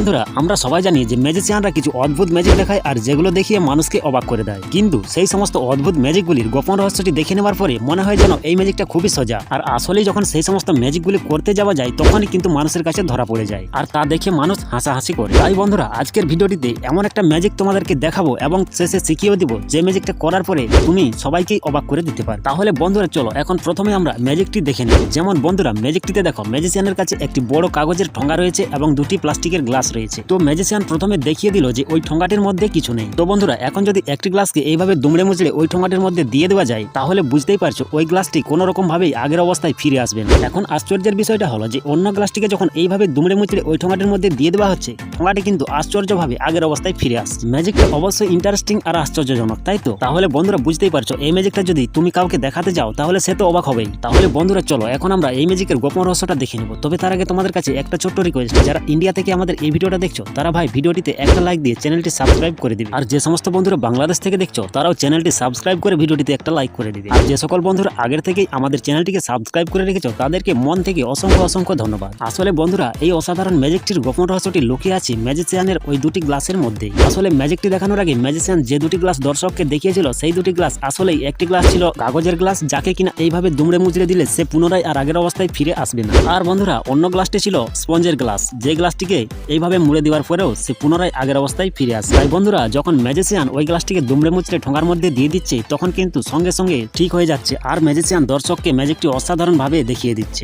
বন্ধুরা, আমরা সবাই জানি যে ম্যাজিসিয়ানরা কিছু অদ্ভুত ম্যাজিক দেখায় আর যেগুলো দেখিয়ে মানুষকে অবাক করে দেয়। কিন্তু সেই সমস্ত অদ্ভুত ম্যাজিকগুলির গোপন রহস্যটি দেখে নেওয়ার পরে মনে হয় যেন এই ম্যাজিকটা খুবই সোজা। আর আসলেই যখন সেই সমস্ত ম্যাজিকগুলি করতে যাওয়া যায়, তখনই কিন্তু মানুষের কাছে ধরা পড়ে যায়। আর তা দেখে মানুষ হাসাহাসি করে। তাই বন্ধুরা, আজকের ভিডিওটিতে এমন একটা ম্যাজিক তোমাদেরকে দেখাবো এবং শেষে শিখিয়েও দিব যে ম্যাজিকটা করার পরে তুমি সবাইকেই অবাক করে দিতে পারো। তাহলে বন্ধুরা, চলো, এখন প্রথমে আমরা ম্যাজিকটি দেখে নিই। যেমন বন্ধুরা ম্যাজিকটিতে দেখো ম্যাজিসিয়ানের কাছে একটি বড় কাগজের ঠোঙ্গা রয়েছে এবং দুটি প্লাস্টিকের গ্লাস রয়েছে। তো ম্যাজিসিয়ান প্রথমে দেখিয়ে দিল যে ওই ঠোঙ্গাটির মধ্যে কিছু নেই। তো বন্ধুরা, এখন যদি একটি গ্লাসকে এইভাবে দুমড়ে মুচড়ে ওই ঠোঙ্গাটির মধ্যে দিয়ে দেওয়া যায়, তাহলে বুঝতেই পারছ ওই গ্লাসটি কোনো রকম ভাবেই আগের অবস্থায় ফিরে আসবে না। এখন আশ্চর্যের বিষয়টা হলো যে অন্য গ্লাসটিকে যখন এইভাবে দুমড়ে মুচড়ে ওই ঠোঙ্গাটির মধ্যে দিয়ে দেওয়া হচ্ছে ঠোঙ্গাটি কিন্তু আশ্চর্যভাবে আগের অবস্থায় ফিরে আসছে। ম্যাজিকটা অবশ্যই ইন্টারেস্টিং আর আশ্চর্যজনক, তাই তো? তাহলে বন্ধুরা, বুঝতেই পারছ, এই ম্যাজিকটা যদি তুমি কাউকে দেখাতে যাও, তাহলে সে তো অবাক হবেই। তাহলে বন্ধুরা, চলো, এখন আমরা এই ম্যাজিকের গোপন রহস্যটা দেখে নেব। তবে তার আগে তোমাদের কাছে একটা ছোট্ট রিকোয়েস্ট যারা ইন্ডিয়া থেকে আমাদের এই ভিডিওটা দেখছ, তারা ভাই ভিডিওটিতে একটা লাইক দিয়ে চ্যানেলটি সাবস্ক্রাইব করে দিবে। আর যে সমস্ত বন্ধুরা বাংলাদেশ থেকে দেখছ, তারাও চ্যানেলটি সাবস্ক্রাইব করে ভিডিওটিতে একটা লাইক করে দিবে। আর যে সকল বন্ধুরা আগের থেকেই আমাদের চ্যানেলটিকে সাবস্ক্রাইব করে রেখেছো, তাদেরকে মন থেকে অসংখ্য অসংখ্য ধন্যবাদ। আসলে বন্ধুরা, এই অসাধারণ ম্যাজিকটির গোপন রহস্যটি লুকিয়ে আছে ম্যাজিসিয়ানের ওই দুটি গ্লাসের মধ্যে। আসলে ম্যাজিকটি দেখানোর আগে ম্যাজিসিয়ান যে দুটি গ্লাস দর্শককে দেখিয়েছিল, সেই দুটি গ্লাস আসলেই একটি গ্লাস ছিল কাগজের গ্লাস যাকে কিনা এইভাবে দুমড়ে মুচড়ে দিলে সে পুনরায় আর আগের অবস্থায় ফিরে আসবে না। আর বন্ধুরা, অন্য গ্লাসটি ছিল স্পঞ্জের গ্লাস যে গ্লাসটিকে এইভাবে মুড়ে দেওয়ার পরেও সে পুনরায় আগের অবস্থায় ফিরে আসে। তাই বন্ধুরা, যখন ম্যাজিসিয়ান ওই গ্লাসটিকে দুমড়ে মুচড়ে ঠোঙার মধ্যে দিয়ে দিচ্ছে, তখন কিন্তু সঙ্গে সঙ্গে ঠিক হয়ে যাচ্ছে, আর ম্যাজিসিয়ান দর্শককে ম্যাজিকটি অসাধারণভাবে দেখিয়ে দিচ্ছে।